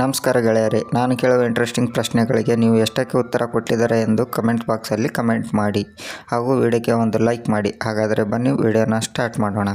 ನಮಸ್ಕಾರ ಗೆಳೆಯರೇ, ನಾನು ಕೇಳುವ ಇಂಟ್ರೆಸ್ಟಿಂಗ್ ಪ್ರಶ್ನೆಗಳಿಗೆ ನೀವು ಎಷ್ಟಕ್ಕೆ ಉತ್ತರ ಕೊಟ್ಟಿದ್ದಾರೆ ಎಂದು ಕಮೆಂಟ್ ಬಾಕ್ಸಲ್ಲಿ ಕಮೆಂಟ್ ಮಾಡಿ ಹಾಗೂ ವಿಡಿಯೋಕ್ಕೆ ಒಂದು ಲೈಕ್ ಮಾಡಿ. ಹಾಗಾದರೆ ಬನ್ನಿ ವಿಡಿಯೋನ ಸ್ಟಾರ್ಟ್ ಮಾಡೋಣ.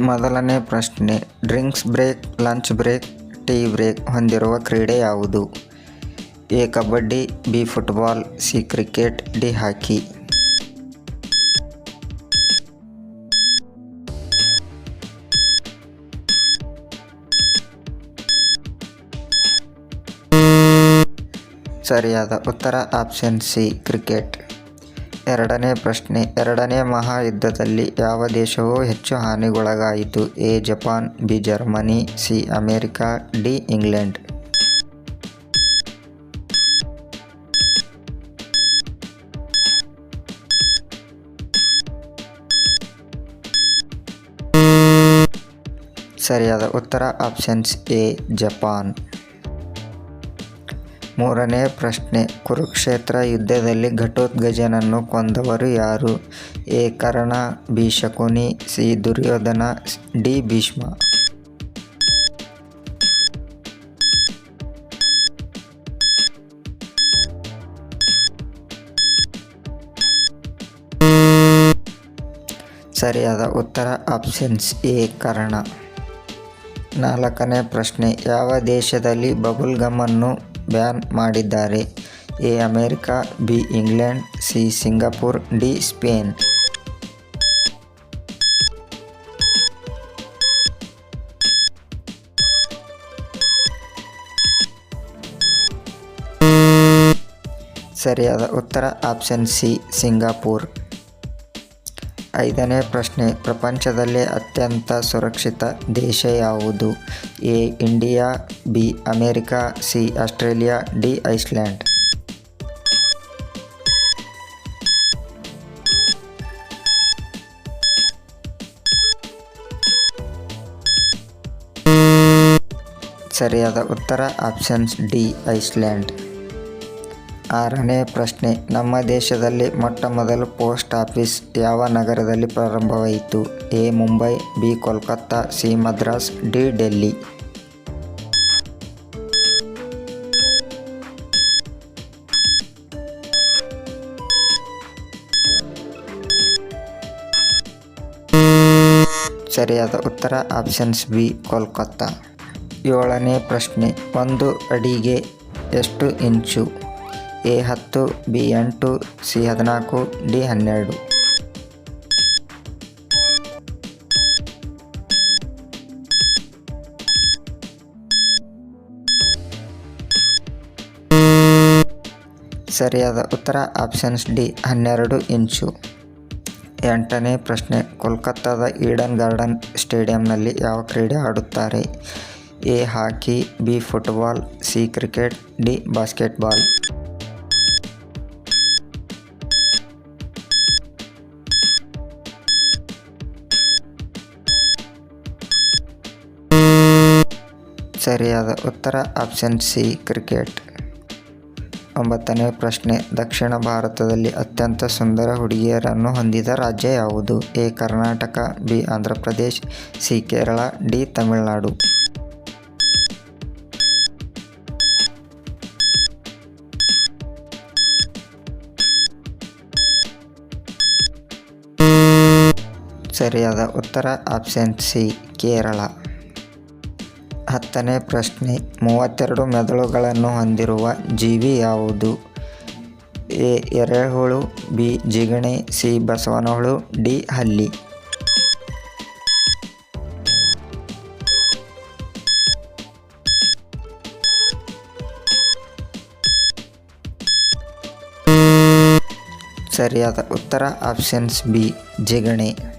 ಮೊದಲನೇ ಪ್ರಶ್ನೆ drinks break lunch break tea break ಹೊಂದಿರುವ ಕ್ರೀಡೆ ಯಾವುದು? A, kabaddi, B football C cricket D hockey ಸರಿಯಾದ ಉತ್ತರ ಆಪ್ಷನ್ ಸಿ ಕ್ರಿಕೆಟ್ ಎರಡನೇ ಪ್ರಶ್ನೆ, ಎರಡನೇ ಮಹಾಯುದ್ಧದಲ್ಲಿ ಯಾವ ದೇಶವು ಹೆಚ್ಚು ಹಾನಿಗೊಳಗಾಯಿತು? A, Japan, B, Germany, C, America, D, England. ಸರಿಯಾದ ಉತ್ತರ ಆಪ್ಷನ್ಸ್ ಎ ಜಪಾನ್. ಮೂರನೇ ಪ್ರಶ್ನೆ, ಕುರುಕ್ಷೇತ್ರ ಯುದ್ಧದಲ್ಲಿ ಘಟೋತ್ಕಚನನ್ನು ಕೊಂದವರು ಯಾರು? A. Karna B Shakuni C. Duryodhana, D. Bhishma. ಸರಿಯಾದ ಉತ್ತರ, ಆಪ್ಷನ್ಸ್ ಎ. ಕರ್ಣ. ನಾಲ್ಕನೇ ಪ್ರಶ್ನೆ, ಯಾವ ದೇಶದಲ್ಲಿ ಬಬಲ್ ಗಮ್ಮನ್ನು ಬ್ಯಾನ್ ಮಾಡಿದ್ದಾರೆ. A, America, B, England, C, Singapore, D, Spain. ಸರಿಯಾದ ಉತ್ತರ ಆಪ್ಷನ್ ಸಿ, ಸಿಂಗಾಪುರ್. ಐದನೇ ಪ್ರಶ್ನೆ, ಪ್ರಪಂಚದಲ್ಲೇ ಅತ್ಯಂತ ಸುರಕ್ಷಿತ ದೇಶ ಯಾವುದು? A, India, B, America, C, Australia, D, Iceland. ಸರಿಯಾದ ಉತ್ತರ, ಆಪ್ಷನ್ಸ್ ಡಿ, ಐಸ್ಲ್ಯಾಂಡ್. ಆರನೇ ಪ್ರಶ್ನೆ, ನಮ್ಮ ದೇಶದಲ್ಲಿ ಮೊಟ್ಟ ಮೊದಲು ಪೋಸ್ಟ್ ಆಫೀಸ್ ಯಾವ ನಗರದಲ್ಲಿ ಪ್ರಾರಂಭವಾಯಿತು? A, Mumbai, B, Kolkata, C, Madras, D, Delhi. ಸರಿಯಾದ ಉತ್ತರ, ಆಪ್ಷನ್ಸ್ ಬಿ, ಕೋಲ್ಕತ್ತಾ. ಏಳನೇ ಪ್ರಶ್ನೆ, ಒಂದು ಅಡಿಗೆ ಎಷ್ಟು ಇಂಚು? ಎ ಹತ್ತು, ಬಿ ಎಂಟು, ಸಿ ಹದಿನಾಲ್ಕು, ಡಿ ಹನ್ನೆರಡು. ಸರಿಯಾದ ಉತ್ತರ ಆಪ್ಷನ್ಸ್ ಡಿ, ಹನ್ನೆರಡು ಇಂಚು. ಎಂಟನೇ ಪ್ರಶ್ನೆ, ಕೋಲ್ಕತ್ತಾದ ಈಡನ್ ಗಾರ್ಡನ್ ಸ್ಟೇಡಿಯಂನಲ್ಲಿ ಯಾವ ಕ್ರೀಡೆ ಆಡುತ್ತಾರೆ? A, hockey, B, football, C, cricket, D, basketball. ಸರಿಯಾದ ಉತ್ತರ ಆಪ್ಷನ್ ಸಿ, ಕ್ರಿಕೆಟ್. ಒಂಬತ್ತನೇ ಪ್ರಶ್ನೆ, ದಕ್ಷಿಣ ಭಾರತದಲ್ಲಿ ಅತ್ಯಂತ ಸುಂದರ ಹುಡುಗಿಯರನ್ನು ಹೊಂದಿದ ರಾಜ್ಯ ಯಾವುದು? A, Karnataka, B Andhra Pradesh C, Kerala, D, Tamil Nadu. ಸರಿಯಾದ ಉತ್ತರ ಆಪ್ಷನ್ ಸಿ, ಕೇರಳ. ಹತ್ತನೇ ಪ್ರಶ್ನೆ, ಮೂವತ್ತೆರಡು ಮೆದುಳುಗಳನ್ನು ಹೊಂದಿರುವ ಜೀವಿ ಯಾವುದು? ಎ, ಎರೆಹುಳು, ಬಿ, ಜಿಗಣೆ, ಸಿ, ಬಸವನಹುಳು, ಡಿ, ಹಲ್ಲಿ. ಸರಿಯಾದ ಉತ್ತರ, ಆಪ್ಷನ್ಸ್ ಬಿ, ಜಿಗಣೆ.